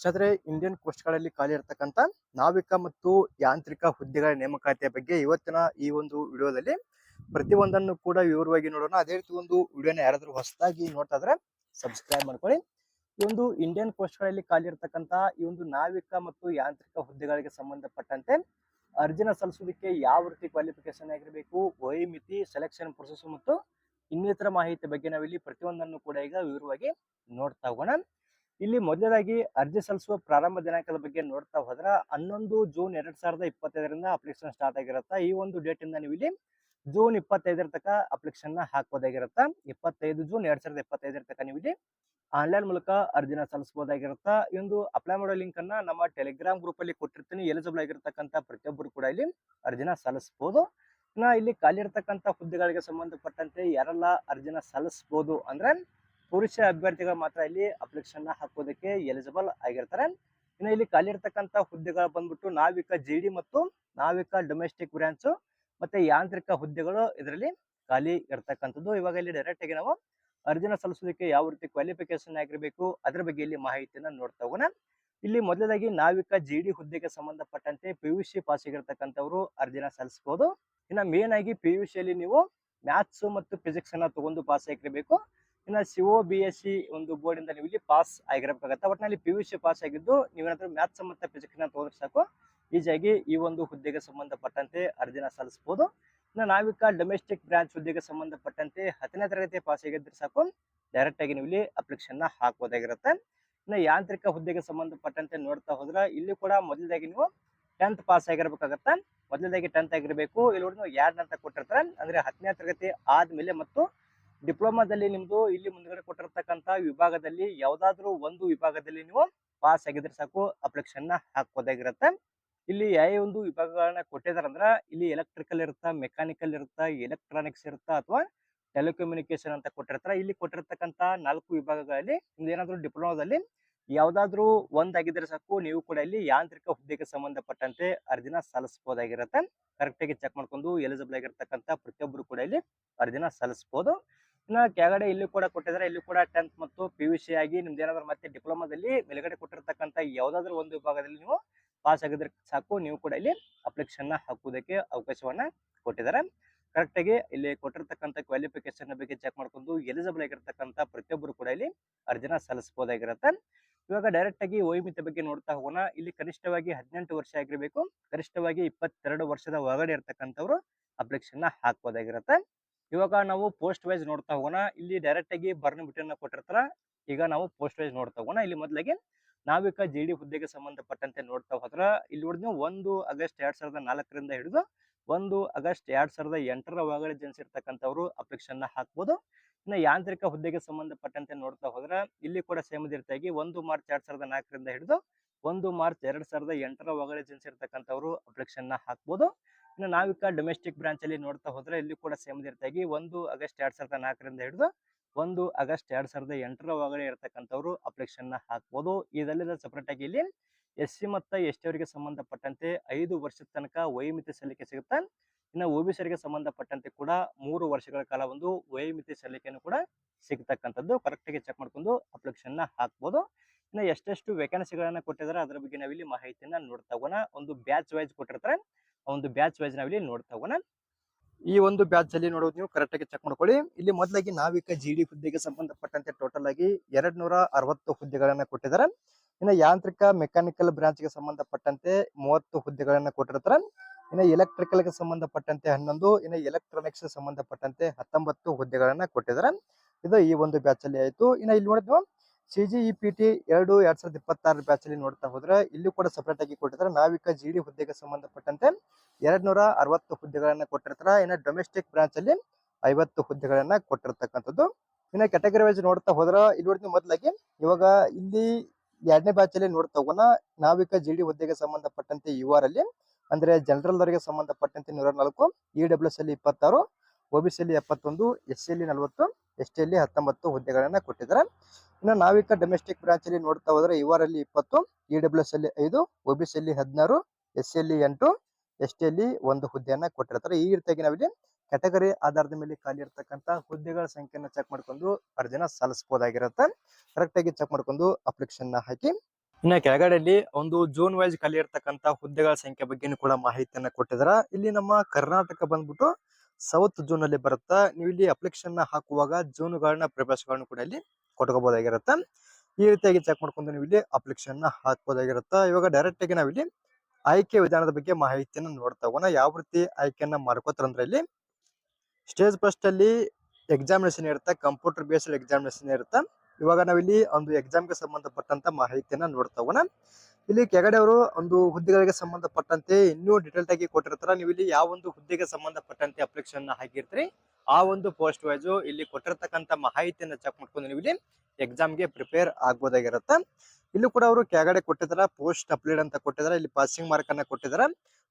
ಸ್ನೇಹಿತರೆ ಇಂಡಿಯನ್ ಪೋಸ್ಟ್ಗಳಲ್ಲಿ ಖಾಲಿ ಇರತಕ್ಕಂತ ನಾವಿಕ ಮತ್ತು ಯಾಂತ್ರಿಕ ಹುದ್ದೆಗಳ ನೇಮಕಾತಿಯ ಬಗ್ಗೆ ಇವತ್ತಿನ ಈ ಒಂದು ವಿಡಿಯೋದಲ್ಲಿ ಪ್ರತಿಯೊಂದನ್ನು ಕೂಡ ವಿವರವಾಗಿ ನೋಡೋಣ. ಅದೇ ರೀತಿ ಒಂದು ವಿಡಿಯೋನ ಯಾರಾದ್ರೂ ಹೊಸದಾಗಿ ನೋಡ್ತಾ ಇದ್ರೆ ಸಬ್ಸ್ಕ್ರೈಬ್ ಮಾಡ್ಕೊಳ್ಳಿ. ಈ ಒಂದು ಇಂಡಿಯನ್ ಕೋಸ್ಟ್ಗಳಲ್ಲಿ ಖಾಲಿ ಇರತಕ್ಕಂತ ಈ ಒಂದು ನಾವಿಕ ಮತ್ತು ಯಾಂತ್ರಿಕ ಹುದ್ದೆಗಳಿಗೆ ಸಂಬಂಧಪಟ್ಟಂತೆ ಅರ್ಜಿನ ಸಲ್ಲಿಸೋದಕ್ಕೆ ಯಾವ ರೀತಿ ಕ್ವಾಲಿಫಿಕೇಶನ್ ಆಗಿರಬೇಕು ವಯೋಮಿತಿ ಸೆಲೆಕ್ಷನ್ ಪ್ರೊಸೆಸ್ ಮತ್ತು ಇನ್ನಿತರ ಮಾಹಿತಿ ಬಗ್ಗೆ ನಾವಿಲ್ಲಿ ಪ್ರತಿಯೊಂದನ್ನು ಕೂಡ ಈಗ ವಿವರವಾಗಿ ನೋಡ್ತಾ ಹೋಗೋಣ. ಇಲ್ಲಿ ಮೊದಲನೇದಾಗಿ ಅರ್ಜಿ ಸಲ್ಲಿಸುವ ಪ್ರಾರಂಭ ದಿನಾಂಕದ ಬಗ್ಗೆ ನೋಡ್ತಾ ಹೋದ್ರೆ ಹನ್ನೊಂದು ಜೂನ್ ಎರಡ್ ಸಾವಿರದ ಇಪ್ಪತ್ತೈದರಿಂದ ಅಪ್ಲಿಕೇಶನ್ ಸ್ಟಾರ್ಟ್ ಆಗಿರುತ್ತೆ. ಈ ಒಂದು ಡೇಟ್ ಇಂದ ನೀವು ಇಲ್ಲಿ ಜೂನ್ ಇಪ್ಪತ್ತೈದರ ತನಕ ಅಪ್ಲಿಕೇಶನ್ನ ಹಾಕೋದಾಗಿರುತ್ತಾ ಇಪ್ಪತ್ತೈದು ಜೂನ್ ಎರಡ್ ಸಾವಿರದ ಇಪ್ಪತ್ತೈದರ ತನಕ ನೀವು ಇಲ್ಲಿ ಆನ್ಲೈನ್ ಮೂಲಕ ಅರ್ಜಿನ ಸಲ್ಲಿಸಬಹುದಾಗಿರುತ್ತಾ. ಈ ಅಪ್ಲೈ ಮಾಡೋ ಲಿಂಕ್ ಅನ್ನ ನಮ್ಮ ಟೆಲಿಗ್ರಾಮ್ ಗ್ರೂಪ್ ಅಲ್ಲಿ ಕೊಟ್ಟಿರ್ತೀನಿ. ಎಲಿಜಿಬಲ್ ಆಗಿರತಕ್ಕಂತ ಪ್ರತಿಯೊಬ್ಬರು ಕೂಡ ಇಲ್ಲಿ ಅರ್ಜಿನ ಸಲ್ಲಿಸಬಹುದು. ಇನ್ನ ಇಲ್ಲಿ ಖಾಲಿ ಇರತಕ್ಕಂತ ಹುದ್ದೆಗಳಿಗೆ ಸಂಬಂಧಪಟ್ಟಂತೆ ಯಾರೆಲ್ಲ ಅರ್ಜಿನ ಸಲ್ಲಿಸಬಹುದು ಅಂದ್ರೆ ಪುರುಷ ಅಭ್ಯರ್ಥಿಗಳು ಮಾತ್ರ ಇಲ್ಲಿ ಅಪ್ಲಿಕೇಶನ್ ಹಾಕೋದಕ್ಕೆ ಎಲಿಜಿಬಲ್ ಆಗಿರ್ತಾರೆ. ಇನ್ನು ಇಲ್ಲಿ ಖಾಲಿ ಇರತಕ್ಕಂತ ಹುದ್ದೆಗಳು ಬಂದ್ಬಿಟ್ಟು ನಾವಿಕ ಜಿ ಡಿ ಮತ್ತು ನಾವಿಕ ಡೊಮೆಸ್ಟಿಕ್ ಬ್ರಾಂಚ್ ಮತ್ತೆ ಯಾಂತ್ರಿಕ ಹುದ್ದೆಗಳು ಇದರಲ್ಲಿ ಖಾಲಿ ಇರ್ತಕ್ಕಂಥದ್ದು. ಇವಾಗ ಇಲ್ಲಿ ಡೈರೆಕ್ಟ್ ಆಗಿ ನಾವು ಅರ್ಜಿನ ಸಲ್ಲಿಸೋದಕ್ಕೆ ಯಾವ ರೀತಿ ಕ್ವಾಲಿಫಿಕೇಶನ್ ಆಗಿರಬೇಕು, ಅದ್ರ ಬಗ್ಗೆ ಇಲ್ಲಿ ಮಾಹಿತಿಯನ್ನ ನೋಡ್ತಾ ಹೋಗೋಣ. ಇಲ್ಲಿ ಮೊದಲದಾಗಿ ನಾವಿಕ ಜಿ ಡಿ ಹುದ್ದೆಗೆ ಸಂಬಂಧಪಟ್ಟಂತೆ ಪಿ ಯು ಸಿ ಪಾಸ್ ಆಗಿರ್ತಕ್ಕಂಥವ್ರು ಅರ್ಜಿನ ಸಲ್ಲಿಸಬಹುದು ಇನ್ನ ಮೇನ್ ಆಗಿ ಪಿ ಯು ಸಿಯಲ್ಲಿ ನೀವು ಮ್ಯಾಥ್ಸ್ ಮತ್ತು ಫಿಸಿಕ್ಸ್ ಅನ್ನ ತಗೊಂಡು ಪಾಸ್ ಆಗಿರಬೇಕು. ಇನ್ನ ಸಿಒ ಬಿ ಎಸ್ ಸಿ ಒಂದು ಬೋರ್ಡ್ ಇಂದ ನೀವು ಇಲ್ಲಿ ಪಾಸ್ ಆಗಿರಬೇಕಾಗತ್ತೆ. ಒಟ್ಟಿನಲ್ಲಿ ಪಿ ಯು ಸಿ ಪಾಸ್ ಆಗಿದ್ದು ನೀವೇನಾದ್ರೂ ಮ್ಯಾಥ್ಸ್ ಮತ್ತು ಫಿಸಿಕ್ಸ್ನ ತಗೊಂಡ್ರೆ ಸಾಕು. ಈಸಿಯಾಗಿ ಈ ಒಂದು ಹುದ್ದೆಗೆ ಸಂಬಂಧಪಟ್ಟಂತೆ ಅರ್ಜಿನ ಸಲ್ಲಿಸಬಹುದು ಇನ್ನು ನಾವಿಕ ಡೊಮೆಸ್ಟಿಕ್ ಬ್ರಾಂಚ್ ಹುದ್ದೆಗೆ ಸಂಬಂಧಪಟ್ಟಂತೆ ಹತ್ತನೇ ತರಗತಿ ಪಾಸ್ ಆಗಿದ್ರೆ ಸಾಕು. ಡೈರೆಕ್ಟ್ ಆಗಿ ನೀವು ಇಲ್ಲಿ ನ ಹಾಕಬಹುದಾಗಿರುತ್ತೆ ಇನ್ನು ಯಾಂತ್ರಿಕ ಹುದ್ದೆಗೆ ಸಂಬಂಧಪಟ್ಟಂತೆ ನೋಡ್ತಾ ಹೋದ್ರೆ ಇಲ್ಲಿ ಕೂಡ ಮೊದಲದಾಗಿ ನೀವು ಟೆಂತ್ ಪಾಸ್ ಆಗಿರ್ಬೇಕಾಗತ್ತೆ. ಮೊದಲದಾಗಿ ಟೆಂತ್ ಆಗಿರ್ಬೇಕು. ಇಲ್ಲಿ ನೋಡಿ ನೀವು ಎರಡ್ ಅಂತ ಕೊಟ್ಟಿರ್ತಾರೆ. ಅಂದ್ರೆ ಹತ್ತನೇ ತರಗತಿ ಆದ್ಮೇಲೆ ಮತ್ತು ಡಿಪ್ಲೊಮಾದಲ್ಲಿ ನಿಮ್ದು ಇಲ್ಲಿ ಮುಂದ್ಗಡೆ ಕೊಟ್ಟಿರ್ತಕ್ಕಂತ ವಿಭಾಗದಲ್ಲಿ ಯಾವ್ದಾದ್ರು ಒಂದು ವಿಭಾಗದಲ್ಲಿ ನೀವು ಪಾಸ್ ಆಗಿದ್ರೆ ಸಾಕು ಅಪ್ಲಿಕೇಶನ್ನ ಹಾಕ್ಬೋದಾಗಿರುತ್ತೆ. ಇಲ್ಲಿ ಯಾವ ಒಂದು ವಿಭಾಗಗಳನ್ನ ಕೊಟ್ಟಿದಾರಂದ್ರ, ಇಲ್ಲಿ ಎಲೆಕ್ಟ್ರಿಕಲ್ ಇರುತ್ತಾ ಮೆಕ್ಯಾನಿಕಲ್ ಇರುತ್ತಾ ಎಲೆಕ್ಟ್ರಾನಿಕ್ಸ್ ಇರುತ್ತಾ ಅಥವಾ ಟೆಲಿಕಮ್ಯುನಿಕೇಶನ್ ಅಂತ ಕೊಟ್ಟಿರ್ತಾರ. ಇಲ್ಲಿ ಕೊಟ್ಟಿರ್ತಕ್ಕಂತ ನಾಲ್ಕು ವಿಭಾಗಗಳಲ್ಲಿ ಏನಾದ್ರು ಡಿಪ್ಲೊಮಾದಲ್ಲಿ ಯಾವ್ದಾದ್ರು ಒಂದಾಗಿದ್ರೆ ಸಾಕು, ನೀವು ಕೂಡ ಇಲ್ಲಿ ಯಾಂತ್ರಿಕ ಹುದ್ದೆಗೆ ಸಂಬಂಧಪಟ್ಟಂತೆ ಅರ್ಜಿನ ಸಲ್ಲಿಸಬಹುದಾಗಿರುತ್ತೆ ಕರೆಕ್ಟ್ ಆಗಿ ಚೆಕ್ ಮಾಡ್ಕೊಂಡು ಎಲಿಜಿಬಲ್ ಆಗಿರ್ತಕ್ಕಂತ ಪ್ರತಿಯೊಬ್ಬರು ಕೂಡ ಇಲ್ಲಿ ಅರ್ಜಿನ ಸಲ್ಲಿಸಬಹುದು ಇನ್ನ ಕೆಳಗಡೆ ಇಲ್ಲಿ ಕೂಡ ಕೊಟ್ಟಿದ್ದಾರೆ. ಇಲ್ಲಿ ಕೂಡ ಟೆಂತ್ ಮತ್ತು ಪಿ ಯು ಸಿ ಆಗಿ ನಿಮ್ದು ಏನಾದ್ರು ಮತ್ತೆ ಡಿಪ್ಲೊಮಾದಲ್ಲಿ ಮೇಲ್ಗಡೆ ಕೊಟ್ಟಿರ್ತಕ್ಕಂಥ ಯಾವುದಾದ್ರೂ ಒಂದು ವಿಭಾಗದಲ್ಲಿ ನೀವು ಪಾಸ್ ಆಗಿದ್ರೆ ಸಾಕು. ನೀವು ಕೂಡ ಇಲ್ಲಿ ಅಪ್ಲಿಕೇಶನ್ನ ಹಾಕುವುದಕ್ಕೆ ಅವಕಾಶವನ್ನ ಕೊಟ್ಟಿದ್ದಾರೆ. ಕರೆಕ್ಟಾಗಿ ಇಲ್ಲಿ ಕೊಟ್ಟಿರ್ತಕ್ಕಂಥ ಕ್ವಾಲಿಫಿಕೇಶನ್ ಬಗ್ಗೆ ಚೆಕ್ ಮಾಡ್ಕೊಂಡು ಎಲಿಜಿಬಲ್ ಆಗಿರ್ತಕ್ಕಂಥ ಪ್ರತಿಯೊಬ್ಬರು ಕೂಡ ಇಲ್ಲಿ ಅರ್ಜಿನ ಸಲ್ಲಿಸಬಹುದಾಗಿರುತ್ತೆ. ಇವಾಗ ಡೈರೆಕ್ಟ್ ಆಗಿ ವಯೋಮಿತಿ ಬಗ್ಗೆ ನೋಡ್ತಾ ಹೋಗೋಣ. ಇಲ್ಲಿ ಕನಿಷ್ಠವಾಗಿ ಹದಿನೆಂಟು ವರ್ಷ ಆಗಿರಬೇಕು. ಗರಿಷ್ಠವಾಗಿ ಇಪ್ಪತ್ತೆರಡು ವರ್ಷದ ಒಳಗಡೆ ಇರ್ತಕ್ಕಂಥವ್ರು ಅಪ್ಲಿಕೇಶನ್ನ ಹಾಕ್ಬೋದಾಗಿರುತ್ತೆ. ಇವಾಗ ನಾವು ಪೋಸ್ಟ್ ವೈಸ್ ನೋಡ್ತಾ ಹೋಗೋಣ. ಇಲ್ಲಿ ಡೈರೆಕ್ಟ್ ಆಗಿ ಬರ್ನ್ ಬಿಟ್ಟನ್ನ ಕೊಟ್ಟಿರ್ತಾರ. ಈಗ ನಾವು ಪೋಸ್ಟ್ ವೈಸ್ ನೋಡ್ತಾ ಹೋಗೋಣ. ಇಲ್ಲಿ ಮೊದಲಿಗೆ ನಾವೀಗ ಜೆ ಡಿ ಹುದ್ದೆಗೆ ಸಂಬಂಧಪಟ್ಟಂತೆ ನೋಡ್ತಾ ಹೋದ್ರ, ಇಲ್ಲಿ ನೋಡಿದ್ವಿ ಒಂದು ಆಗಸ್ಟ್ ಎರಡ್ ಸಾವಿರದ ನಾಲ್ಕರಿಂದ ಹಿಡಿದು ಒಂದು ಆಗಸ್ಟ್ ಎರಡ್ ಸಾವಿರದ ಎಂಟರ ಒಳಗಡೆ ಜನಿಸಿರ್ತಕ್ಕಂಥವ್ರು ಅಪ್ಲಿಕೇಶನ್ನ ಹಾಕ್ಬೋದು. ಇನ್ನು ಯಾಂತ್ರಿಕ ಹುದ್ದೆಗೆ ಸಂಬಂಧಪಟ್ಟಂತೆ ನೋಡ್ತಾ ಹೋದ್ರ, ಇಲ್ಲಿ ಕೂಡ ಸೇಮ್ ರೀತಿಯಾಗಿ ಒಂದು ಮಾರ್ಚ್ ಎರಡ್ ಸಾವಿರದ ನಾಲ್ಕರಿಂದ ಹಿಡಿದು ಒಂದು ಮಾರ್ಚ್ ಎರಡ್ ಸಾವಿರದ ಎಂಟರ ಒಳಗಡೆ ಜನಿಸಿರ್ತಕ್ಕಂಥವ್ರು ಅಪ್ಲಿಕೇಶನ್ನ ಹಾಕ್ಬೋದು. ಇನ್ನು ನಾವಿಕ ಡೊಮೆಸ್ಟಿಕ್ ಬ್ರಾಂಚ್ ಅಲ್ಲಿ ನೋಡ್ತಾ ಹೋದ್ರೆ ಇಲ್ಲಿ ಕೂಡ ಸೇಮ್ ರೀತಿಯಾಗಿ ಒಂದು ಆಗಸ್ಟ್ ಎರಡ್ ಸಾವಿರದ ನಾಲ್ಕರಿಂದ ಹಿಡಿದು ಒಂದು ಆಗಸ್ಟ್ ಎರಡ್ ಸಾವಿರದ ಎಂಟರ ಒಳಗಡೆ ಇರತಕ್ಕಂಥವ್ರು ಅಪ್ಲಿಕೇಶನ್ನ ಹಾಕ್ಬೋದು. ಇದಲ್ಲದೆ ಸಪರೇಟ್ ಆಗಿ ಇಲ್ಲಿ ಎಸ್ ಸಿ ಮತ್ತು ಎಸ್ ಟಿ ಅವರಿಗೆ ಸಂಬಂಧಪಟ್ಟಂತೆ ಐದು ವರ್ಷದ ತನಕ ವಯೋಮಿತಿ ಸಲ್ಲಿಕೆ ಸಿಗುತ್ತೆ, ಇನ್ನು ಓ ಬಿ ಸರಿಗೆ ಸಂಬಂಧಪಟ್ಟಂತೆ ಕೂಡ ಮೂರು ವರ್ಷಗಳ ಕಾಲ ಒಂದು ವಯೋಮಿತಿ ಸಲ್ಲಿಕೆಯನ್ನು ಕೂಡ ಸಿಗ್ತಕ್ಕಂಥದ್ದು. ಕರೆಕ್ಟ್ ಆಗಿ ಚೆಕ್ ಮಾಡ್ಕೊಂಡು ಅಪ್ಲಿಕೇಶನ್ನ ಹಾಕ್ಬೋದು. ಇನ್ನು ಎಷ್ಟೆಷ್ಟು ವೇಕೆನ್ಸಿಗಳನ್ನ ಕೊಟ್ಟಿದ್ದಾರೆ ಅದರ ಬಗ್ಗೆ ನಾವಿಲ್ಲಿ ಮಾಹಿತಿಯನ್ನ ನೋಡ್ತಾ ಹೋಗೋಣ. ಒಂದು ಬ್ಯಾಚ್ ವೈಸ್ ಕೊಟ್ಟಿರ್ತಾರೆ. ಒಂದು ಬ್ಯಾಚ್ ವೈಸ್ ನಾವಿಲ್ಲಿ ನೋಡ್ತಾ ಹೋಗೋಣ. ಈ ಒಂದು ಬ್ಯಾಚ್ ಅಲ್ಲಿ ನೋಡೋದು ನೀವು ಕರೆಕ್ಟ್ ಆಗಿ ಚೆಕ್ ಮಾಡ್ಕೊಳ್ಳಿ. ಇಲ್ಲಿ ಮೊದಲಾಗಿ ನಾವಿಕ ಜಿ ಡಿ ಹುದ್ದೆಗೆ ಸಂಬಂಧಪಟ್ಟಂತೆ ಟೋಟಲ್ ಆಗಿ ಎರಡ್ ನೂರ ಅರವತ್ತು ಹುದ್ದೆಗಳನ್ನ ಕೊಟ್ಟಿದ್ದಾರೆ. ಇನ್ನು ಯಾಂತ್ರಿಕ ಮೆಕ್ಯಾನಿಕಲ್ ಬ್ರಾಂಚ್ಗೆ ಸಂಬಂಧಪಟ್ಟಂತೆ ಮೂವತ್ತು ಹುದ್ದೆಗಳನ್ನ ಕೊಟ್ಟಿರ್ತಾರೆ. ಇನ್ನು ಎಲೆಕ್ಟ್ರಿಕಲ್ಗೆ ಸಂಬಂಧಪಟ್ಟಂತೆ ಹನ್ನೊಂದು, ಇನ್ನು ಎಲೆಕ್ಟ್ರಾನಿಕ್ಸ್ ಸಂಬಂಧಪಟ್ಟಂತೆ ಹತ್ತೊಂಬತ್ತು ಹುದ್ದೆಗಳನ್ನ ಕೊಟ್ಟಿದ್ದಾರೆ. ಇದು ಈ ಒಂದು ಬ್ಯಾಚ್ ಅಲ್ಲಿ ಆಯ್ತು. ಇನ್ನು ಇಲ್ಲಿ ನೋಡಿದ್ವು ಸಿ ಜಿ ಇ ಎರಡು ಎರಡ್ ಸಾವಿರದ ಇಪ್ಪತ್ತಾರು ಬ್ಯಾಚ್ ಅಲ್ಲಿ ನೋಡ್ತಾ ಹೋದ್ರೆ ಇಲ್ಲೂ ಕೂಡ ಸಪರೇಟ್ ಆಗಿ ಕೊಟ್ಟಿದ್ದಾರೆ. ನಾವಿಕ ಜಿ ಡಿ ಹುದ್ದೆಗೆ ಸಂಬಂಧಪಟ್ಟಂತೆ ಎರಡ್ ನೂರ ಅರವತ್ತು ಹುದ್ದೆಗಳನ್ನ ಕೊಟ್ಟಿರ್ತಾರ. ಇನ್ನು ಡೊಮೆಸ್ಟಿಕ್ ಬ್ರಾಂಚ್ ಅಲ್ಲಿ ಐವತ್ತು ಹುದ್ದೆಗಳನ್ನ ಕೊಟ್ಟಿರ್ತಕ್ಕಂಥದ್ದು. ಇನ್ನು ಕ್ಯಾಟಗರಿ ವೈಸ್ ನೋಡ್ತಾ ಹೋದ್ರ ಇಲ್ಲಿ ಮೊದಲಾಗಿ ಇವಾಗ ಇಲ್ಲಿ ಎರಡನೇ ಬ್ಯಾಚ್ ಅಲ್ಲಿ ನೋಡ್ತಾ ಹೋಗೋಣ. ನಾವಿಕ ಜಿ ಡಿ ಹುದ್ದೆಗೆ ಸಂಬಂಧಪಟ್ಟಂತೆ ಯು ಆರ್ ಅಲ್ಲಿ ಅಂದ್ರೆ ಜನರಲ್ ಅವರಿಗೆ ಸಂಬಂಧಪಟ್ಟಂತೆ ನೂರ ನಾಲ್ಕು ಇ ಡಬ್ಲ್ಯೂ ಎಸ್ ಅಲ್ಲಿ ಇಪ್ಪತ್ತಾರು ಒಬಿಸಿ ಅಲ್ಲಿ ಎಪ್ಪತ್ತೊಂದು ಎಸ್ ಸಿ ಅಲ್ಲಿ ನಲವತ್ತು ಎಸ್ ಟಿ ಅಲ್ಲಿ ಹತ್ತೊಂಬತ್ತು ಹುದ್ದೆಗಳನ್ನ ಕೊಟ್ಟಿದ್ದಾರೆ. ಇನ್ನು ನಾವಿಕ ಡೊಮೆಸ್ಟಿಕ್ ಬ್ರಾಂಚ್ ಅಲ್ಲಿ ನೋಡ್ತಾ ಹೋದ್ರೆ ಇವರಲ್ಲಿ ಇಪ್ಪತ್ತು ಇ ಡಬ್ಲ್ಯೂ ಎಸ್ ಅಲ್ಲಿ ಐದು ಒಬಿಸಿ ಅಲ್ಲಿ ಹದಿನಾರು ಎಸ್ ಸಿ ಅಲ್ಲಿ ಎಂಟು ಎಸ್ ಟಿ ಅಲ್ಲಿ ಒಂದು ಹುದ್ದೆಯನ್ನ ಕೊಟ್ಟಿರ್ತಾರೆ. ಈ ರೀತಿಯಾಗಿ ನಾವಿಲ್ಲಿ ಕ್ಯಾಟಗರಿ ಆಧಾರದ ಮೇಲೆ ಖಾಲಿ ಇರ್ತಕ್ಕಂತ ಹುದ್ದೆಗಳ ಸಂಖ್ಯೆನ ಚೆಕ್ ಮಾಡ್ಕೊಂಡು ಅರ್ಜಿನ ಸಲ್ಲಿಸಬಹುದಾಗಿರುತ್ತೆ ಕರೆಕ್ಟ್ ಆಗಿ ಚೆಕ್ ಮಾಡ್ಕೊಂಡು ಅಪ್ಲಿಕೇಶನ್ನ ಹಾಕಿ. ಇನ್ನ ಕೆಳಗಡೆಯಲ್ಲಿ ಒಂದು ಜೂನ್ ವೈಸ್ ಖಾಲಿ ಇರ್ತಕ್ಕಂತ ಹುದ್ದೆಗಳ ಸಂಖ್ಯೆ ಬಗ್ಗೆನೂ ಕೂಡ ಮಾಹಿತಿಯನ್ನ ಕೊಟ್ಟಿದಾರ ಇಲ್ಲಿ ನಮ್ಮ ಕರ್ನಾಟಕ ಬಂದ್ಬಿಟ್ಟು ಸೌತ್ ಜೂನ್ ಅಲ್ಲಿ ಬರುತ್ತಾ, ನೀವು ಇಲ್ಲಿ ಅಪ್ಲಿಕೇಶನ್ ಹಾಕುವಾಗ ಜೂನ್ ಗಳನ್ನ ಪ್ರಿಪೇರ್ಸ್ ಗಳನ್ನ ಕೂಡ ಇಲ್ಲಿ ಕೊಟ್ಕೋಬಹುದಾಗಿರುತ್ತೆ ಈ ರೀತಿಯಾಗಿ ಚೆಕ್ ಮಾಡ್ಕೊಂಡು ನೀವು ಇಲ್ಲಿ ಅಪ್ಲಿಕೇಶನ್ನ ಹಾಕ್ಬೋದಾಗಿರುತ್ತೆ. ಇವಾಗ ಡೈರೆಕ್ಟ್ ಆಗಿ ನಾವಿಲ್ಲಿ ಆಯ್ಕೆ ವಿಧಾನದ ಬಗ್ಗೆ ಮಾಹಿತಿಯನ್ನ ನೋಡ್ತಾ ಹೋಗೋಣ. ಯಾವ ರೀತಿ ಆಯ್ಕೆಯನ್ನ ಮಾಡ್ಕೋತಾರ ಅಂದ್ರೆ ಇಲ್ಲಿ ಸ್ಟೇಜ್ ಫಸ್ಟ್ ಅಲ್ಲಿ ಎಕ್ಸಾಮಿನೇಷನ್ ಇರುತ್ತೆ ಕಂಪ್ಯೂಟರ್ ಬೇಸ್ಡ್ ಎಕ್ಸಾಮಿನೇಷನ್ ಇರುತ್ತೆ. ಇವಾಗ ನಾವಿಲ್ಲಿ ಒಂದು ಎಕ್ಸಾಮ್ಗೆ ಸಂಬಂಧಪಟ್ಟಂತ ಮಾಹಿತಿಯನ್ನ ನೋಡ್ತಾ ಹೋಗೋಣ. ಇಲ್ಲಿ ಕೆಳಗಡೆ ಅವರು ಒಂದು ಹುದ್ದೆಗಳಿಗೆ ಸಂಬಂಧಪಟ್ಟಂತೆ ಇನ್ನೂ ಡೀಟೇಲ್ ಆಗಿ ಕೊಟ್ಟಿರ್ತಾರ. ನೀವು ಇಲ್ಲಿ ಯಾವ ಒಂದು ಹುದ್ದೆಗೆ ಸಂಬಂಧಪಟ್ಟಂತೆ ಅಪ್ಲಿಕೇಶನ್ ಹಾಕಿರ್ತೀರಿ, ಆ ಒಂದು ಪೋಸ್ಟ್ ವೈಸ್ ಇಲ್ಲಿ ಕೊಟ್ಟಿರ್ತಕ್ಕಂತ ಮಾಹಿತಿಯನ್ನ ಚೆಕ್ ಮಾಡ್ಕೊಂಡು ನೀವು ಇಲ್ಲಿ ಎಕ್ಸಾಮ್ಗೆ ಪ್ರಿಪೇರ್ ಆಗ್ಬೋದಾಗಿರುತ್ತೆ. ಇಲ್ಲೂ ಕೂಡ ಅವರು ಕೆಳಗಡೆ ಕೊಟ್ಟಿದ್ದಾರೆ ಪೋಸ್ಟ್ ಅಪ್ಲೈಡ್ ಅಂತ ಕೊಟ್ಟಿದ್ದಾರೆ ಇಲ್ಲಿ ಪಾಸಿಂಗ್ ಮಾರ್ಕ್ ಅನ್ನ ಕೊಟ್ಟಿದಾರ.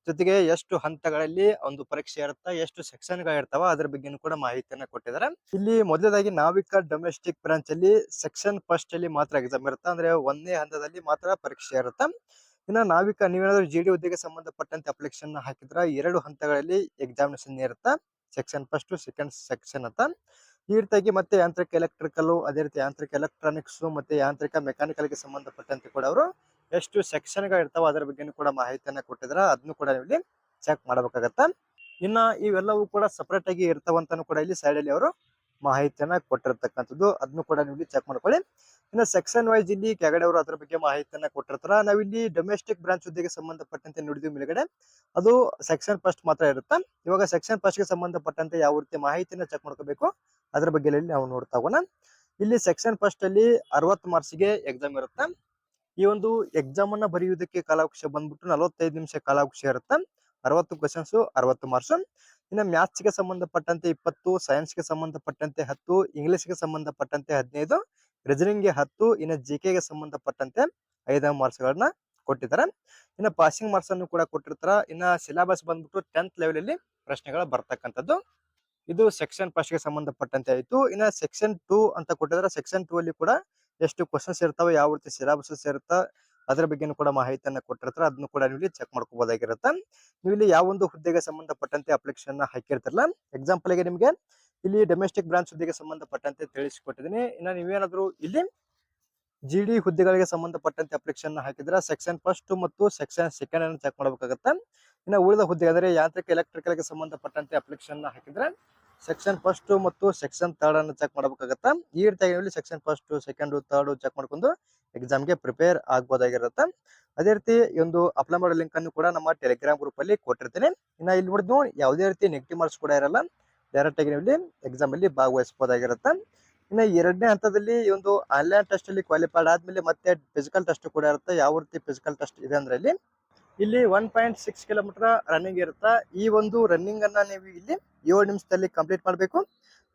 ಜೊತೆಗೆ ಎಷ್ಟು ಹಂತಗಳಲ್ಲಿ ಒಂದು ಪರೀಕ್ಷೆ ಇರುತ್ತಾ, ಎಷ್ಟು ಸೆಕ್ಷನ್ ಗಳಿರ್ತಾವ ಅದ್ರ ಬಗ್ಗೆನೂ ಕೂಡ ಮಾಹಿತಿಯನ್ನ ಕೊಟ್ಟಿದ್ದಾರೆ. ಇಲ್ಲಿ ಮೊದಲದಾಗಿ ನಾವಿಕ ಡೊಮೆಸ್ಟಿಕ್ ಬ್ರಾಂಚ್ ಅಲ್ಲಿ ಸೆಕ್ಷನ್ ಫಸ್ಟ್ ಅಲ್ಲಿ ಮಾತ್ರ ಎಕ್ಸಾಮ್ ಇರುತ್ತಾ, ಅಂದ್ರೆ ಒಂದನೇ ಹಂತದಲ್ಲಿ ಮಾತ್ರ ಪರೀಕ್ಷೆ ಇರುತ್ತೆ? ಇನ್ನ ನಾವಿಕ ನೀವೇನಾದ್ರೂ ಜಿ ಡಿ ಹುದ್ದೆಗೆ ಸಂಬಂಧಪಟ್ಟಂತೆ ಅಪ್ಲಿಕೇಶನ್ ಹಾಕಿದ್ರ ಎರಡು ಹಂತಗಳಲ್ಲಿ ಎಕ್ಸಾಮಿನೇಷನ್ ಇರುತ್ತೆ? ಸೆಕ್ಷನ್ ಫಸ್ಟ್, ಸೆಕೆಂಡ್ ಸೆಕ್ಷನ್ ಅಂತ. ಈ ರೀತಿಯಾಗಿ ಮತ್ತೆ ಯಾಂತ್ರಿಕ ಎಲೆಕ್ಟ್ರಿಕಲ್ ಅದೇ ರೀತಿ ಯಾಂತ್ರಿಕ ಎಲೆಕ್ಟ್ರಾನಿಕ್ಸ್ ಮತ್ತೆ ಯಾಂತ್ರಿಕ ಮೆಕ್ಯಾನಿಕಲ್ಗೆ ಸಂಬಂಧಪಟ್ಟಂತೆ ಕೂಡ ಅವರು ಎಷ್ಟು ಸೆಕ್ಷನ್ಗಳು ಇರ್ತಾವ ಅದರ ಬಗ್ಗೆನೂ ಕೂಡ ಮಾಹಿತಿಯನ್ನ ಕೊಟ್ಟಿದ್ರ. ಅದನ್ನು ಕೂಡ ಇಲ್ಲಿ ಚೆಕ್ ಮಾಡಬೇಕಾಗತ್ತ. ಇನ್ನ ಇವೆಲ್ಲವೂ ಕೂಡ ಸಪರೇಟ್ ಆಗಿ ಇರ್ತಾವಂತಾನು ಕೂಡ ಇಲ್ಲಿ ಸೈಡ್ ಅಲ್ಲಿ ಅವರು ಮಾಹಿತಿಯನ್ನ ಕೊಟ್ಟಿರ್ತಕ್ಕಂಥದ್ದು. ಅದನ್ನು ಕೂಡ ನೀವು ಚೆಕ್ ಮಾಡ್ಕೊಳ್ಳಿ. ಇನ್ನು ಸೆಕ್ಷನ್ ವೈಸ್ ಇಲ್ಲಿ ಕೆಳಗಡೆ ಅವರು ಅದ್ರ ಬಗ್ಗೆ ಮಾಹಿತಿಯನ್ನ ಕೊಟ್ಟಿರ್ತಾರ. ನಾವಿಲ್ಲಿ ಡೊಮೆಸ್ಟಿಕ್ ಬ್ರಾಂಚ್ ಹುದ್ದೆಗೆ ಸಂಬಂಧಪಟ್ಟಂತೆ ನೋಡಿದ್ವಿ ಮೇಲ್ಗಡೆ. ಅದು ಸೆಕ್ಷನ್ ಫಸ್ಟ್ ಮಾತ್ರ ಇರುತ್ತೆ. ಇವಾಗ ಸೆಕ್ಷನ್ ಫಸ್ಟ್ಗೆ ಸಂಬಂಧಪಟ್ಟಂತೆ ಯಾವ ರೀತಿ ಮಾಹಿತಿಯನ್ನ ಚೆಕ್ ಮಾಡ್ಕೋಬೇಕು ಅದ್ರ ಬಗ್ಗೆ ಇಲ್ಲಿ ನಾವು ನೋಡ್ತಾ ಹೋಗೋಣ. ಇಲ್ಲಿ ಸೆಕ್ಷನ್ ಫಸ್ಟ್ ಅಲ್ಲಿ ಅರವತ್ತು ಮಾರ್ಕ್ಸ್ಗೆ ಎಕ್ಸಾಮ್ ಇರುತ್ತೆ. ಈ ಒಂದು ಎಕ್ಸಾಮ್ ಅನ್ನ ಬರೆಯುವುದಕ್ಕೆ ಕಾಲಾವಕಾಶ ಬಂದ್ಬಿಟ್ಟು ನಲವತ್ತೈದು ನಿಮಿಷ ಕಾಲಾವಕಾಶ ಇರುತ್ತೆ. ಅರವತ್ತು ಕ್ವಶನ್ಸ್ ಅರವತ್ತು ಮಾರ್ಕ್ಸ್ ಇನ್ನು ಮ್ಯಾಥ್ಸ್ಗೆ ಸಂಬಂಧಪಟ್ಟಂತೆ ಇಪ್ಪತ್ತು ಸೈನ್ಸ್ಗೆ ಸಂಬಂಧಪಟ್ಟಂತೆ ಹತ್ತು ಇಂಗ್ಲಿಷ್ಗೆ ಸಂಬಂಧಪಟ್ಟಂತೆ ಹದಿನೈದು ಗೆ ಹತ್ತು, ಇನ್ನು ಜಿ ಗೆ ಸಂಬಂಧಪಟ್ಟಂತೆ ಐದು ಮಾರ್ಕ್ಸ್ ಗಳನ್ನ ಕೊಟ್ಟಿದ್ದಾರೆ. ಇನ್ನು ಪಾಸಿಂಗ್ ಮಾರ್ಕ್ಸ್ ಅನ್ನು ಕೂಡ ಕೊಟ್ಟಿರ್ತಾರ. ಇನ್ನು ಸಿಲೆಬಸ್ ಬಂದ್ಬಿಟ್ಟು ಟೆಂತ್ ಲೆವೆಲ್ ಅಲ್ಲಿ ಪ್ರಶ್ನೆಗಳು ಬರ್ತಕ್ಕಂಥದ್ದು. ಇದು ಸೆಕ್ಷನ್ ಫಸ್ಟ್ಗೆ ಸಂಬಂಧಪಟ್ಟಂತೆ ಆಯಿತು. ಇನ್ನು ಸೆಕ್ಷನ್ ಟೂ ಅಂತ ಕೊಟ್ಟಿದ್ರೆ ಸೆಕ್ಷನ್ ಟೂ ಅಲ್ಲಿ ಕೂಡ ಎಷ್ಟು ಕ್ವಶನ್ಸ್ ಇರ್ತಾವೆ, ಯಾವ ರೀತಿ ಸಿಲಬಸ್ ಇರುತ್ತಾ, ಅದರ ಬಗ್ಗೆನೂ ಕೂಡ ಮಾಹಿತಿಯನ್ನು ಕೊಟ್ಟಿರ್ತಾರೆ. ಅದನ್ನು ಕೂಡ ನೀವು ಇಲ್ಲಿ ಚೆಕ್ ಮಾಡ್ಕೋಬಹುದಾಗಿರುತ್ತೆ ನೀವು ಇಲ್ಲಿ ಯಾವ ಒಂದು ಹುದ್ದೆಗೆ ಸಂಬಂಧಪಟ್ಟಂತೆ ಅಪ್ಲಿಕೇಶನ್ ಹಾಕಿರ್ತಿರಲ್ಲ ಎಕ್ಸಾಂಪಲ್ಗೆ ನಿಮಗೆ ಇಲ್ಲಿ ಡೊಮೆಸ್ಟಿಕ್ ಬ್ರಾಂಚ್ ಹುದ್ದೆಗೆ ಸಂಬಂಧಪಟ್ಟಂತೆ ತಿಳಿಸಿಕೊಟ್ಟಿದ್ದೀನಿ. ಇನ್ನ ನೀವೇನಾದ್ರೂ ಇಲ್ಲಿ ಜಿ ಡಿ ಹುದ್ದೆಗಳಿಗೆ ಸಂಬಂಧಪಟ್ಟಂತೆ ಅಪ್ಲಿಕೇಶನ್ ಹಾಕಿದ್ರೆ ಸೆಕ್ಷನ್ ಫಸ್ಟ್ ಮತ್ತು ಸೆಕ್ಷನ್ ಸೆಕೆಂಡ್ ಅನ್ನು ಚೆಕ್ ಮಾಡಬೇಕಾಗುತ್ತೆ. ಇನ್ನು ಉಳಿದ ಹುದ್ದೆ ಅಂದರೆ ಯಾಂತ್ರಿಕ ಎಲೆಕ್ಟ್ರಿಕಲ್ಗೆ ಸಂಬಂಧಪಟ್ಟಂತೆ ಅಪ್ಲಿಕೇಶನ್ ಹಾಕಿದ್ರೆ ಸೆಕ್ಷನ್ ಫಸ್ಟ್ ಮತ್ತು ಸೆಕ್ಷನ್ ಥರ್ಡ್ ಅನ್ನು ಚೆಕ್ ಮಾಡಬೇಕಾಗತ್ತೆ? ಈ ರೀತಿಯಾಗಿ section first second third check ಮಾಡ್ಕೊಂಡು ಎಕ್ಸಾಮ್ಗೆ ಪ್ರಿಪೇರ್ ಆಗ್ಬೋದಾಗಿರುತ್ತೆ? ಅದೇ ರೀತಿ ಒಂದು ಅಪ್ಲೈ ಮಾಡೋ ಲಿಂಕ್ ಅನ್ನು ಕೂಡ ನಮ್ಮ ಟೆಲಿಗ್ರಾಮ್ ಗ್ರೂಪ್ ಅಲ್ಲಿ ಕೊಟ್ಟಿರ್ತೀನಿ. ಇನ್ನ ಇಲ್ಲಿ ನೋಡಿದ್ನು, ಯಾವುದೇ ರೀತಿ ನೆಗೆಟಿವ್ ಮಾರ್ಕ್ಸ್ ಕೂಡ ಇರಲ್ಲ. ಡೈರೆಕ್ಟ್ ಆಗಿ ನೀವು ಇಲ್ಲಿ ಎಕ್ಸಾಮ್ ಅಲ್ಲಿ ಭಾಗವಹಿಸಬಹುದಾಗಿರುತ್ತೆ ಇನ್ನು ಎರಡನೇ ಹಂತದಲ್ಲಿ ಒಂದು ಆನ್ಲೈನ್ ಟೆಸ್ಟ್ ಅಲ್ಲಿ ಕ್ವಾಲಿಫೈಡ್ ಆದ್ಮೇಲೆ ಮತ್ತೆ ಫಿಸಿಕಲ್ ಟೆಸ್ಟ್ ಕೂಡ ಇರುತ್ತೆ. ಯಾವ ರೀತಿ ಫಿಸಿಕಲ್ ಟೆಸ್ಟ್ ಇದೆ ಅಂದ್ರೆ ಇಲ್ಲಿ ಇಲ್ಲಿ one point six kilometre running ಇರುತ್ತೆ. ಈ ಒಂದು ರನ್ನಿಂಗ್ ಅನ್ನ ನೀವು ಇಲ್ಲಿ ಏಳು ನಿಮಿಷದಲ್ಲಿ ಕಂಪ್ಲೀಟ್ ಮಾಡಬೇಕು.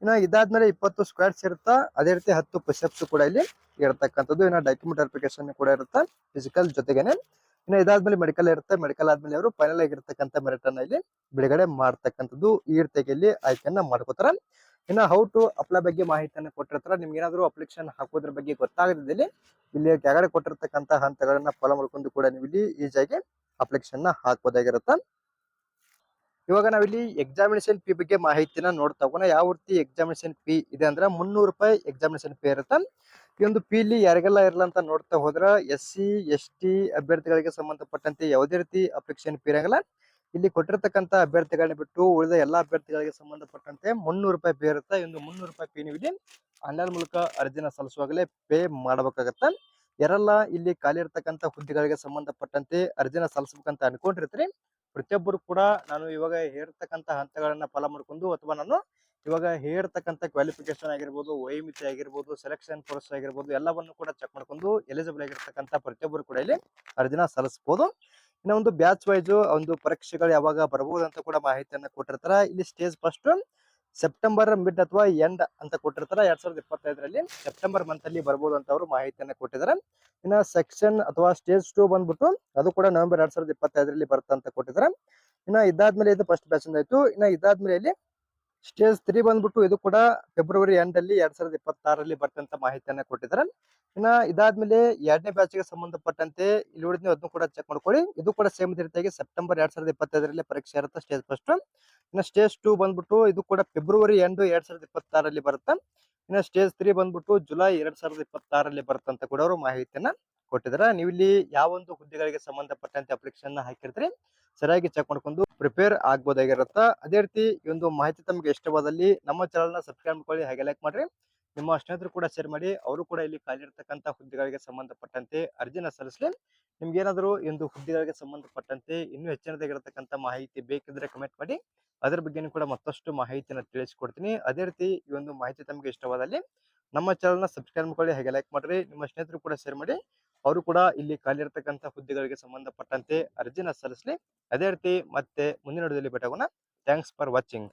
ಇನ್ನು ಇದಾದ್ಮೇಲೆ ಇಪ್ಪತ್ತು ಸ್ಕ್ವಾಡ್ಸ್ ಇರುತ್ತಾ. ಅದೇ ರೀತಿ ಹತ್ತು ಪುಷಪ್ಸ್ ಕೂಡ ಇಲ್ಲಿ ಇರತಕ್ಕಂಥದ್ದು. ಇನ್ನು ಡಾಕ್ಯುಮೆಂಟ್ ವೆರಿಫಿಕೇಶನ್ ಕೂಡ ಇರುತ್ತೆ ಫಿಸಿಕಲ್ ಜೊತೆಗೇನೆ. ಇನ್ನು ಇದಾದ್ಮೇಲೆ ಮೆಡಿಕಲ್ ಇರುತ್ತೆ. ಮೆಡಿಕಲ್ ಆದ್ಮೇಲೆ ಅವರು ಫೈನಲ್ ಆಗಿರ್ತಕ್ಕಂಥ ಮೆರಿಟ್ ಅನ್ನ ಇಲ್ಲಿ ಬಿಡುಗಡೆ ಮಾಡ್ತಕ್ಕಂಥದ್ದು ಈ ರೀತಿಯಲ್ಲಿ ಆಯ್ಕೆಯನ್ನ ಮಾಡ್ಕೋತಾರ. ಇನ್ನ ಹೌ ಟು ಅಪ್ಲೈ ಬಗ್ಗೆ ಮಾಹಿತಿಯನ್ನು ಕೊಟ್ಟಿರ್ತಾರ. ನಿಮ್ಗೆ ಏನಾದ್ರು ಅಪ್ಲಿಕೇಶನ್ ಹಾಕೋದ್ರ ಬಗ್ಗೆ ಗೊತ್ತಾಗದಿದ್ದಲ್ಲಿ ಇಲ್ಲಿ ಕೆಳಗಡೆ ಕೊಟ್ಟಿರ್ತಕ್ಕಂಥ ಹಂತಗಳನ್ನ ಫಾಲೋ ಮಾಡ್ಕೊಂಡು ಕೂಡ ನೀವು ಇಲ್ಲಿ ಅಪ್ಲಿಕೇಶನ್ನ ಹಾಕ್ಬೋದಾಗಿರುತ್ತೆ. ಇವಾಗ ನಾವಿಲ್ಲಿ ಎಕ್ಸಾಮಿನೇಷನ್ ಫೀ ಬಗ್ಗೆ ಮಾಹಿತಿನ ನೋಡ್ತಾ ಹೋಗೋಣ. ಯಾವ ರೀತಿ ಎಕ್ಸಾಮಿನೇಷನ್ ಫೀ ಇದೆ ಅಂದ್ರೆ ಮುನ್ನೂರು ರೂಪಾಯಿ ಎಕ್ಸಾಮಿನೇಷನ್ ಫೀ ಇರುತ್ತೆ. ಈ ಒಂದು ಫೀ ಇಲ್ಲಿ ಯಾರಿಗೆಲ್ಲ ಇರಲ್ಲ ಅಂತ ನೋಡ್ತಾ ಹೋದ್ರ ಎಸ್ ಸಿ, ಎಸ್ ಟಿ ಅಭ್ಯರ್ಥಿಗಳಿಗೆ ಸಂಬಂಧಪಟ್ಟಂತೆ ಯಾವುದೇ ರೀತಿ ಅಪ್ಲಿಕೇಶನ್ ಫೀ ಇರಂಗಿಲ್ಲ ಇಲ್ಲಿ ಕೊಟ್ಟಿರ್ತಕ್ಕಂಥ ಅಭ್ಯರ್ಥಿಗಳನ್ನ ಬಿಟ್ಟು ಉಳಿದ ಎಲ್ಲಾ ಅಭ್ಯರ್ಥಿಗಳಿಗೆ ಸಂಬಂಧಪಟ್ಟಂತೆ ಮುನ್ನೂರು ರೂಪಾಯಿ ಪೇ ಇರುತ್ತೆ. ಒಂದು ಮುನ್ನೂರು ರೂಪಾಯಿ ಪೇ ನೀವು ಇಲ್ಲಿ ಆನ್ಲೈನ್ ಮೂಲಕ ಅರ್ಜಿನ ಸಲ್ಲಿಸುವಾಗಲೇ ಪೇ ಮಾಡಬೇಕಾಗತ್ತೆ. ಯಾರೆಲ್ಲ ಇಲ್ಲಿ ಖಾಲಿ ಇರ್ತಕ್ಕಂಥ ಹುದ್ದೆಗಳಿಗೆ ಸಂಬಂಧಪಟ್ಟಂತೆ ಅರ್ಜಿನ ಸಲ್ಲಿಸ್ಬೇಕಂತ ಅನ್ಕೊಂಡಿರ್ತೀರಿ, ಪ್ರತಿಯೊಬ್ಬರು ಕೂಡ ನಾನು ಇವಾಗ ಹೇರ್ತಕ್ಕಂಥ ಹಂತಗಳನ್ನ ಫಾಲೋ ಮಾಡ್ಕೊಂಡು ಅಥವಾ ನಾನು ಇವಾಗ ಹೇರ್ತಕ್ಕಂಥ ಕ್ವಾಲಿಫಿಕೇಶನ್ ಆಗಿರ್ಬೋದು, ವೈಮಿತಿ ಆಗಿರ್ಬೋದು ಸೆಲೆಕ್ಷನ್ ಪ್ರೋಸೆಸ್ ಆಗಿರ್ಬೋದು ಎಲ್ಲವನ್ನು ಕೂಡ ಚೆಕ್ ಮಾಡ್ಕೊಂಡು ಎಲಿಜಿಬಲ್ ಆಗಿರ್ತಕ್ಕಂಥ ಪ್ರತಿಯೊಬ್ಬರು ಕೂಡ ಇಲ್ಲಿ ಅರ್ಜಿನ ಸಲ್ಲಿಸಬಹುದು. ಇನ್ನು ಒಂದು ಬ್ಯಾಚ್ ವೈಸ್ ಒಂದು ಪರೀಕ್ಷೆಗಳು ಯಾವಾಗ ಬರಬಹುದು ಅಂತ ಕೂಡ ಮಾಹಿತಿಯನ್ನ ಕೊಟ್ಟಿರ್ತಾರ. ಇಲ್ಲಿ ಸ್ಟೇಜ್ ಫಸ್ಟ್ ಸೆಪ್ಟೆಂಬರ್ ಮಿಡ್ ಅಥವಾ ಎಂಡ್ ಅಂತ ಕೊಟ್ಟಿರ್ತಾರ. ಎರಡ್ ಸಾವಿರದ ಇಪ್ಪತ್ತೈದರಲ್ಲಿ ಸೆಪ್ಟೆಂಬರ್ ಮಂತ್ ಅಲ್ಲಿ ಬರಬಹುದು ಅಂತ ಅವರು ಮಾಹಿತಿಯನ್ನ ಕೊಟ್ಟಿದ್ದಾರೆ. ಇನ್ನ ಸೆಕ್ಷನ್ ಅಥವಾ ಸ್ಟೇಜ್ ಟೂ ಬಂದ್ಬಿಟ್ಟು ಅದು ಕೂಡ ನವೆಂಬರ್ ಎರಡ್ ಸಾವಿರದ ಇಪ್ಪತ್ತೈದರಲ್ಲಿ ಬರುತ್ತೆ ಅಂತ ಕೊಟ್ಟಿದ್ದಾರೆ. ಇನ್ನ ಇದಾದ್ಮೇಲೆ ಇದು ಫಸ್ಟ್ ಬ್ಯಾಚ್ ಆಯ್ತು ಇನ್ನ ಇದಾದ್ಮೇಲೆ ಇಲ್ಲಿ ಸ್ಟೇಜ್ ತ್ರೀ ಬಂದ್ಬಿಟ್ಟು ಇದು ಕೂಡ ಫೆಬ್ರವರಿ ಎಂಡ್ ಅಲ್ಲಿ ಎರಡ್ ಸಾವಿರದ ಇಪ್ಪತ್ತಾರರಲ್ಲಿ ಬರ್ತಂತ ಮಾಹಿತಿಯನ್ನ ಕೊಟ್ಟಿದ್ದಾರೆ. ಇನ್ನ ಇದಾದ್ಮೇಲೆ ಎರಡನೇ ಬ್ಯಾಚ್ಗೆ ಸಂಬಂಧಪಟ್ಟಂತೆ ಇಲ್ಲಿ ಉಳಿದ ಅದನ್ನು ಕೂಡ ಚೆಕ್ ಮಾಡ್ಕೊಳ್ಳಿ. ಇದು ಕೂಡ ಸೇಮ್ ರೀತಿಯಾಗಿ ಸೆಪ್ಟೆಂಬರ್ ಎರಡ್ ಸಾವಿರದ ಇಪ್ಪತ್ತೈದರಲ್ಲಿ ಪರೀಕ್ಷೆ ಇರುತ್ತೆ ಸ್ಟೇಜ್ ಫಸ್ಟ್ ಇನ್ನ ಸ್ಟೇಜ್ ಟೂ ಬಂದ್ಬಿಟ್ಟು ಇದು ಕೂಡ ಫೆಬ್ರವರಿ ಎಂಡ್ ಎರಡ್ ಸಾವಿರದ ಇಪ್ಪತ್ತಾರಲ್ಲಿ ಬರುತ್ತೆ. ಇನ್ನ ಸ್ಟೇಜ್ ತ್ರೀ ಬಂದ್ಬಿಟ್ಟು ಜುಲೈ ಎರಡ್ ಸಾವಿರದ ಇಪ್ಪತ್ತಾರಲ್ಲಿ ಬರುತ್ತಂತ ಕೂಡ ಅವರು ಮಾಹಿತಿಯನ್ನ ಕೊಟ್ಟಿದ್ದಾರೆ ನೀವು ಇಲ್ಲಿ ಯಾವ ಒಂದು ಹುದ್ದೆಗಳಿಗೆ ಸಂಬಂಧಪಟ್ಟಂತೆ ಅಪ್ಲಿಕೇಶನ್ ಹಾಕಿರ್ತೀರಿ, ಸರಿಯಾಗಿ ಚೆಕ್ ಮಾಡ್ಕೊಂಡು ಪ್ರಿಪೇರ್ ಆಗ್ಬೋದಾಗಿರುತ್ತ. ಅದೇ ರೀತಿ ಈ ಒಂದು ಮಾಹಿತಿ ತಮಗೆ ಇಷ್ಟವಾದಲ್ಲಿ ನಮ್ಮ ಚಾನಲ್ನ ಸಬ್ಸ್ಕ್ರೈಬ್ ಮಾಡ್ಕೊಳ್ಳಿ, ಹಾಗೆ ಲೈಕ್ ಮಾಡ್ರಿ. ನಿಮ್ಮ ಸ್ನೇಹಿತರು ಕೂಡ ಶೇರ್ ಮಾಡಿ, ಅವರು ಕೂಡ ಇಲ್ಲಿ ಖಾಲಿ ಇರ್ತಕ್ಕಂಥ ಹುದ್ದೆಗಳಿಗೆ ಸಂಬಂಧಪಟ್ಟಂತೆ ಅರ್ಜಿನ ಸಲ್ಲಿಸಲಿ. ನಿಮ್ಗೆ ಏನಾದರೂ ಒಂದು ಹುದ್ದೆಗಳಿಗೆ ಸಂಬಂಧಪಟ್ಟಂತೆ ಇನ್ನೂ ಹೆಚ್ಚಿನದಾಗಿರತಕ್ಕಂಥ ಮಾಹಿತಿ ಬೇಕಿದ್ರೆ ಕಮೆಂಟ್ ಮಾಡಿ. ಅದರ ಬಗ್ಗೆನೂ ಕೂಡ ಮತ್ತಷ್ಟು ಮಾಹಿತಿನ ತಿಳಿಸ್ಕೊಡ್ತೀನಿ. ಅದೇ ರೀತಿ ಈ ಒಂದು ಮಾಹಿತಿ ತಮಗೆ ಇಷ್ಟವಾದಲ್ಲಿ ನಮ್ಮ ಚಾನಲ್ನ ಸಬ್ಸ್ಕ್ರೈಬ್ ಮಾಡ್ಕೊಳ್ಳಿ, ಹಾಗೆ ಲೈಕ್ ಮಾಡ್ರಿ. ನಿಮ್ಮ ಸ್ನೇಹಿತರು ಕೂಡ ಶೇರ್ ಮಾಡಿ. ಅವರು ಕೂಡ ಇಲ್ಲಿ ಖಾಲಿ ಇರ್ತಕ್ಕಂಥ ಹುದ್ದೆಗಳಿಗೆ ಸಂಬಂಧಪಟ್ಟಂತೆ ಅರ್ಜಿನ ಸಲ್ಲಿಸಲಿ. ಅದೇ ರೀತಿ ಮತ್ತೆ ಮುಂದಿನ ವಿಡಿಯೋದಲ್ಲಿ ಭೇಟಿಯಾಗೋಣ. Thanks for watching